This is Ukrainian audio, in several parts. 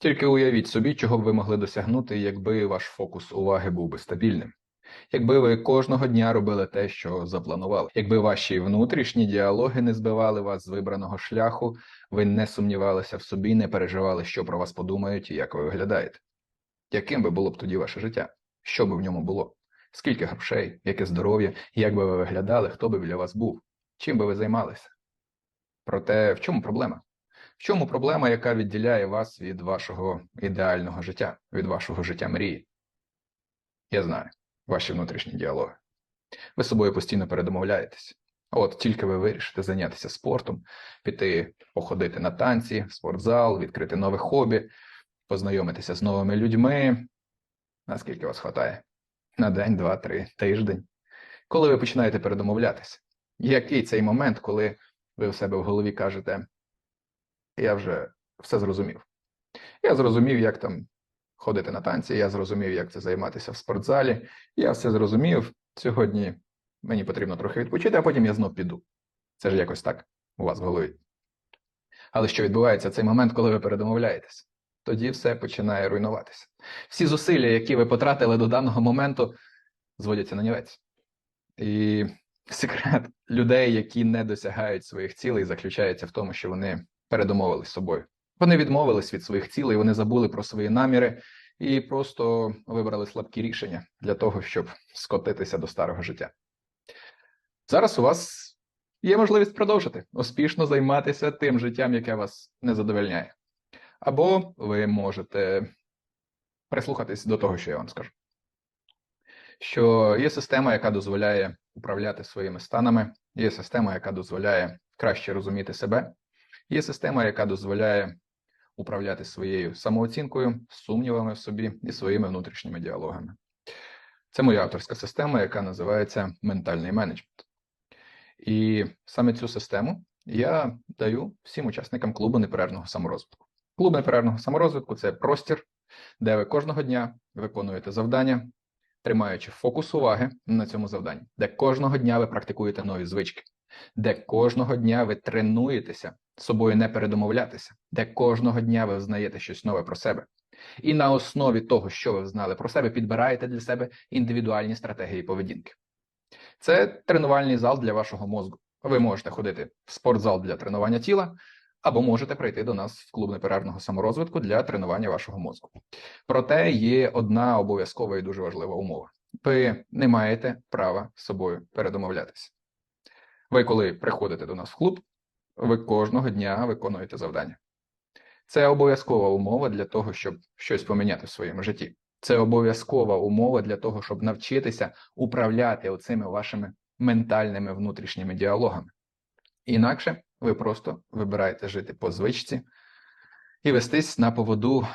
Тільки уявіть собі, чого б ви могли досягнути, якби ваш фокус уваги був би стабільним. Якби ви кожного дня робили те, що запланували, якби ваші внутрішні діалоги не збивали вас з вибраного шляху, ви не сумнівалися в собі, не переживали, що про вас подумають і як ви виглядаєте. Яким би було б тоді ваше життя? Що би в ньому було? Скільки грошей, яке здоров'я, як би ви виглядали, хто би біля вас був, чим би ви займалися? Проте в чому проблема? В чому проблема, яка відділяє вас від вашого ідеального життя, від вашого життя мрії? Я знаю, ваші внутрішні діалоги. Ви з собою постійно передомовляєтесь. От тільки ви вирішите зайнятися спортом, піти походити на танці, в спортзал, відкрити нове хобі, познайомитися з новими людьми. Наскільки вас хватає? На день, два, три, тиждень. Коли ви починаєте передомовлятися? Який цей момент, коли ви в себе в голові кажете, я вже все зрозумів. Я зрозумів, як там ходити на танці, я зрозумів, як це займатися в спортзалі. Я все зрозумів. Сьогодні мені потрібно трохи відпочити, а потім я знов піду. Це ж якось так у вас в голові. Але що відбувається цей момент, коли ви передомовляєтесь? Тоді все починає руйнуватися. Всі зусилля, які ви потратили до даного моменту, зводяться на нівець. І секрет людей, які не досягають своїх цілей, заключається в тому, що вони передомовились з собою. Вони відмовились від своїх цілей, вони забули про свої наміри і просто вибрали слабкі рішення для того, щоб скотитися до старого життя. Зараз у вас є можливість продовжити успішно займатися тим життям, яке вас не задовольняє. Або ви можете прислухатись до того, що я вам скажу. Що є система, яка дозволяє управляти своїми станами, є система, яка дозволяє краще розуміти себе, є система, яка дозволяє управляти своєю самооцінкою, сумнівами в собі і своїми внутрішніми діалогами. Це моя авторська система, яка називається ментальний менеджмент. І саме цю систему я даю всім учасникам клубу неперервного саморозвитку. Клуб неперервного саморозвитку це простір, де ви кожного дня виконуєте завдання, тримаючи фокус уваги на цьому завданні, де кожного дня ви практикуєте нові звички, де кожного дня ви тренуєтеся собою не передомовлятися, де кожного дня ви взнаєте щось нове про себе. І на основі того, що ви знали про себе, підбираєте для себе індивідуальні стратегії поведінки. Це тренувальний зал для вашого мозку. Ви можете ходити в спортзал для тренування тіла, або можете прийти до нас в клуб неперервного саморозвитку для тренування вашого мозку. Проте є одна обов'язкова і дуже важлива умова: ви не маєте права собою передомовлятися. Ви, коли приходите до нас в клуб, ви кожного дня виконуєте завдання. Це обов'язкова умова для того, щоб щось поміняти в своєму житті. Це обов'язкова умова для того, щоб навчитися управляти оцими вашими ментальними внутрішніми діалогами. Інакше ви просто вибираєте жити по звичці і вестись на поводу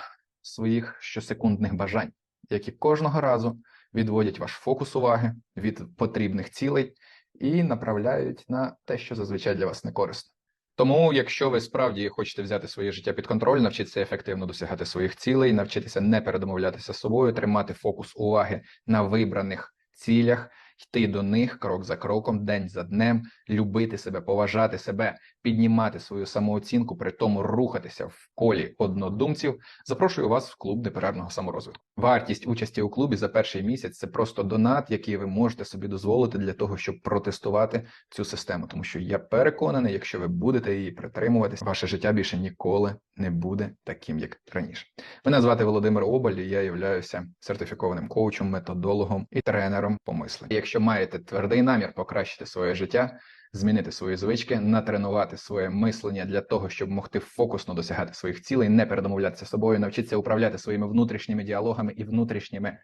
своїх щосекундних бажань, які кожного разу відводять ваш фокус уваги від потрібних цілей і направляють на те, що зазвичай для вас не корисно. Тому, якщо ви справді хочете взяти своє життя під контроль, навчитися ефективно досягати своїх цілей, навчитися не передомовлятися з собою, тримати фокус уваги на вибраних цілях, йти до них крок за кроком, день за днем, любити себе, поважати себе, піднімати свою самооцінку, при тому рухатися в колі однодумців, запрошую вас в клуб неперервного саморозвитку. Вартість участі у клубі за перший місяць це просто донат, який ви можете собі дозволити для того, щоб протестувати цю систему. Тому що я переконаний, якщо ви будете її притримуватись, ваше життя більше ніколи не буде таким, як раніше. Мене звати Володимир Обаль, і я являюся сертифікованим коучем, методологом і тренером по мисленню. Якщо маєте твердий намір покращити своє життя, змінити свої звички, натренувати своє мислення для того, щоб могти фокусно досягати своїх цілей, не передомовлятися собою, навчитися управляти своїми внутрішніми діалогами і внутрішніми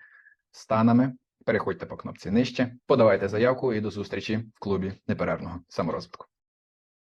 станами. Переходьте по кнопці нижче, подавайте заявку і до зустрічі в клубі неперервного саморозвитку.